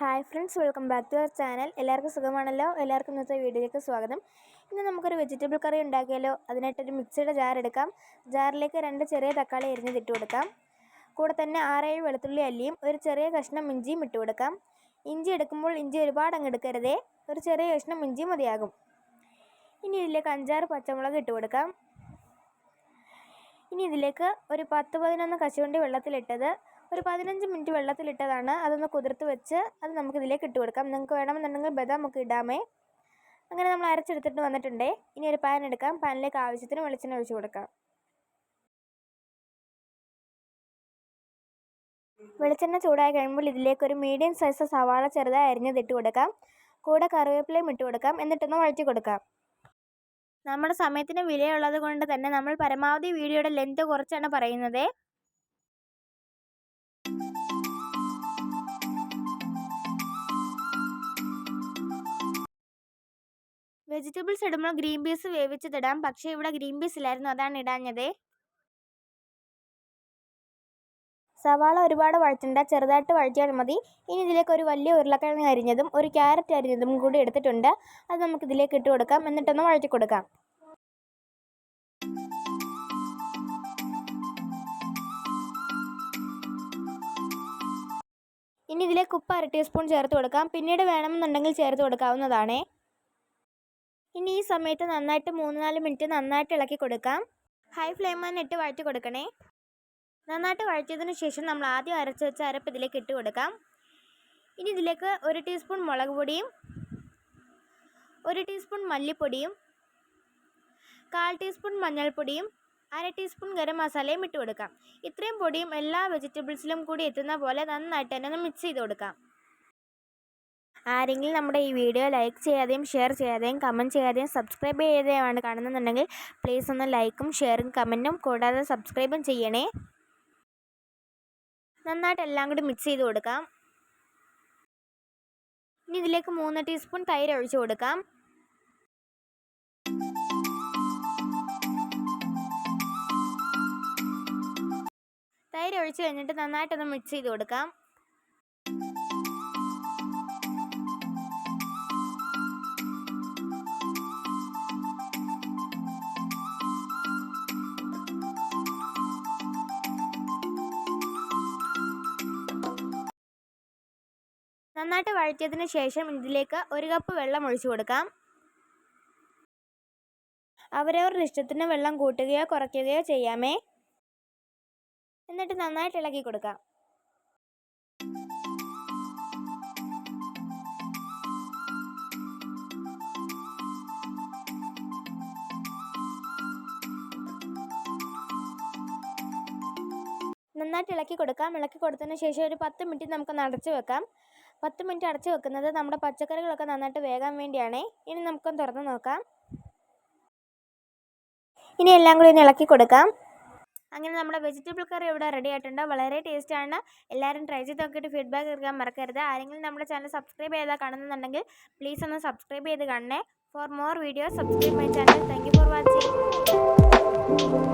Hi friends welcome back to our channel. എല്ലാവർക്കും സുഖമാണല്ലോ? എല്ലാവർക്കും ഇന്നത്തെ വീഡിയോയിലേക്ക് സ്വാഗതം. ഇന്ന് നമുക്കൊരു വെജിറ്റബിൾ കറി ഉണ്ടാക്കിയാലോ? അതിനായിട്ടൊരു മിക്സിയുടെ ജാർ എടുക്കാം. ജാറിലേക്ക് രണ്ട് ചെറിയ തക്കാളി എരിഞ്ഞിട്ട് കൊടുക്കാം. കൂടെ തന്നെ ആറേഴ് വെളുത്തുള്ളി അല്ലിയും ഒരു ചെറിയ കഷ്ണം ഇഞ്ചിയും ഇട്ട് കൊടുക്കാം. ഇഞ്ചി എടുക്കുമ്പോൾ ഇഞ്ചി ഒരുപാട് അങ്ങ് എടുക്കരുതേ. ഒരു ചെറിയ കഷ്ണം ഇഞ്ചി മതിയാകും. ഇനി ഇതിലേക്ക് അഞ്ചാറ് പച്ചമുളക് ഇട്ട് കൊടുക്കാം. ഇനി ഇതിലേക്ക് ഒരു പത്ത് പതിനൊന്ന് കശുവണ്ടി വെള്ളത്തിലിട്ടത് ഒരു പതിനഞ്ച് മിനിറ്റ് വെള്ളത്തിലിട്ടതാണ്. അതൊന്ന് കുതിർത്ത് വെച്ച് അത് നമുക്ക് ഇതിലേക്ക് ഇട്ട് കൊടുക്കാം. നിങ്ങൾക്ക് വേണമെന്നുണ്ടെങ്കിൽ ബദാം ഒക്കെ ഇടാമേ. അങ്ങനെ നമ്മൾ അരച്ചെടുത്തിട്ട് വന്നിട്ടുണ്ടേ. ഇനി ഒരു പാൻ എടുക്കാം. പാനിലേക്ക് ആവശ്യത്തിന് വെളിച്ചെണ്ണ ഒഴിച്ച് കൊടുക്കാം. വെളിച്ചെണ്ണ ചൂടായി കഴിയുമ്പോൾ ഇതിലേക്ക് ഒരു മീഡിയം സൈസ് സവാള ചെറുതായി അരിഞ്ഞത് ഇട്ട് കൊടുക്കാം. കൂടെ കറിവേപ്പിലയും ഇട്ട് കൊടുക്കാം. എന്നിട്ടൊന്ന് വഴറ്റി കൊടുക്കാം. നമ്മുടെ സമയത്തിന് വിലയുള്ളത് കൊണ്ട് തന്നെ നമ്മൾ പരമാവധി വീഡിയോയുടെ ലെങ്ത് കുറച്ചാണ് പറയുന്നത്. വെജിറ്റബിൾസ് ഇടുമ്പോൾ ഗ്രീൻ പീസ് വേവിച്ചതിടാം പക്ഷേ ഇവിടെ ഗ്രീൻ പീസ് ഇല്ലായിരുന്നു. അതാണ് ഇടാഞ്ഞത്. സവാള ഒരുപാട് വഴറ്റണ്ട. ചെറുതായിട്ട് വഴറ്റിയാൽ മതി. ഇനി ഇതിലേക്ക് ഒരു വലിയ ഉരുളക്കിഴങ്ങ് അരിഞ്ഞതും ഒരു ക്യാരറ്റ് അരിഞ്ഞതും കൂടി എടുത്തിട്ടുണ്ട്. അത് നമുക്ക് ഇതിലേക്ക് ഇട്ട് കൊടുക്കാം. എന്നിട്ടൊന്ന് വഴറ്റി കൊടുക്കാം. ഇനി ഇതിലേക്ക് ഉപ്പ് അര ടീസ്പൂൺ ചേർത്ത് കൊടുക്കാം. പിന്നീട് വേണമെന്നുണ്ടെങ്കിൽ ചേർത്ത് കൊടുക്കാവുന്നതാണേ. ഇനി ഈ സമയത്ത് നന്നായിട്ട് മൂന്ന് നാല് മിനിറ്റ് നന്നായിട്ട് ഇളക്കി കൊടുക്കാം. ഹൈ ഫ്ലെയിമിൽ ഇട്ട് വഴറ്റി കൊടുക്കണേ. നന്നായിട്ട് വഴറ്റിയതിന് ശേഷം നമ്മൾ ആദ്യം അരച്ച് വെച്ച അരപ്പ് ഇതിലേക്ക് ഇട്ട് കൊടുക്കാം. ഇനി ഇതിലേക്ക് ഒരു ടീസ്പൂൺ മുളക് പൊടിയും ഒരു ടീസ്പൂൺ മല്ലിപ്പൊടിയും കാൽ ടീസ്പൂൺ മഞ്ഞൾപ്പൊടിയും അര ടീസ്പൂൺ ഗരം മസാലയും ഇട്ട് കൊടുക്കാം. ഇത്രയും പൊടിയും എല്ലാ വെജിറ്റബിൾസിലും കൂടി എത്തുന്ന പോലെ നന്നായിട്ട് തന്നെ ഒന്ന് മിക്സ് ചെയ്ത് കൊടുക്കാം. ആരെങ്കിലും നമ്മുടെ ഈ വീഡിയോ ലൈക്ക് ചെയ്യാതെയും ഷെയർ ചെയ്യാതെയും കമന്റ് ചെയ്യാതെയും സബ്സ്ക്രൈബ് ചെയ്യാതെയുമാണ് കാണുന്നുണ്ടെങ്കിൽ പ്ലീസ് ഒന്ന് ലൈക്കും ഷെയറും കമന്റും കൂടാതെ സബ്സ്ക്രൈബും ചെയ്യണേ. നന്നായിട്ട് എല്ലാം കൂടി മിക്സ് ചെയ്ത് കൊടുക്കാം. ഇനി ഇതിലേക്ക് മൂന്ന് ടീസ്പൂൺ തൈര് ഒഴിച്ചു കൊടുക്കാം. തൈര് ഒഴിച്ച് കഴിഞ്ഞിട്ട് നന്നായിട്ടൊന്ന് മിക്സ് ചെയ്ത് കൊടുക്കാം. നന്നായിട്ട് വഴറ്റിയതിന് ശേഷം ഇതിലേക്ക് ഒരു കപ്പ് വെള്ളം ഒഴിച്ചു കൊടുക്കാം. അവരവരുടെ ഇഷ്ടത്തിന് വെള്ളം കൂട്ടുകയോ കുറയ്ക്കുകയോ ചെയ്യാമേ. എന്നിട്ട് നന്നായിട്ട് ഇളക്കി കൊടുക്കാം. നന്നായിട്ട് ഇളക്കി കൊടുക്കാം. ഇളക്കി കൊടുത്തതിന് ശേഷം ഒരു പത്ത് മിനിറ്റ് നമുക്ക് നടച്ചു വെക്കാം. പത്ത് മിനിറ്റ് അടച്ച് വെക്കുന്നത് നമ്മുടെ പച്ചക്കറികളൊക്കെ നന്നായിട്ട് വേകാൻ വേണ്ടിയാണേ. ഇനി നമുക്കൊന്ന് തുറന്ന് നോക്കാം. ഇനി എല്ലാം കൂടി ഒന്ന് ഇളക്കി കൊടുക്കാം. അങ്ങനെ നമ്മുടെ വെജിറ്റബിൾ കറി ഇവിടെ റെഡി ആയിട്ടുണ്ട്. വളരെ ടേസ്റ്റാണ് എല്ലാവരും ട്രൈ ചെയ്ത് നോക്കിയിട്ട് ഫീഡ്ബാക്ക് എടുക്കാൻ മറക്കരുത്. ആരെങ്കിലും നമ്മുടെ ചാനൽ സബ്സ്ക്രൈബ് ചെയ്താൽ കാണുന്നുണ്ടെങ്കിൽ പ്ലീസ് ഒന്ന് സബ്സ്ക്രൈബ് ചെയ്ത് കാണണേ. For more videos subscribe my channel thank for watching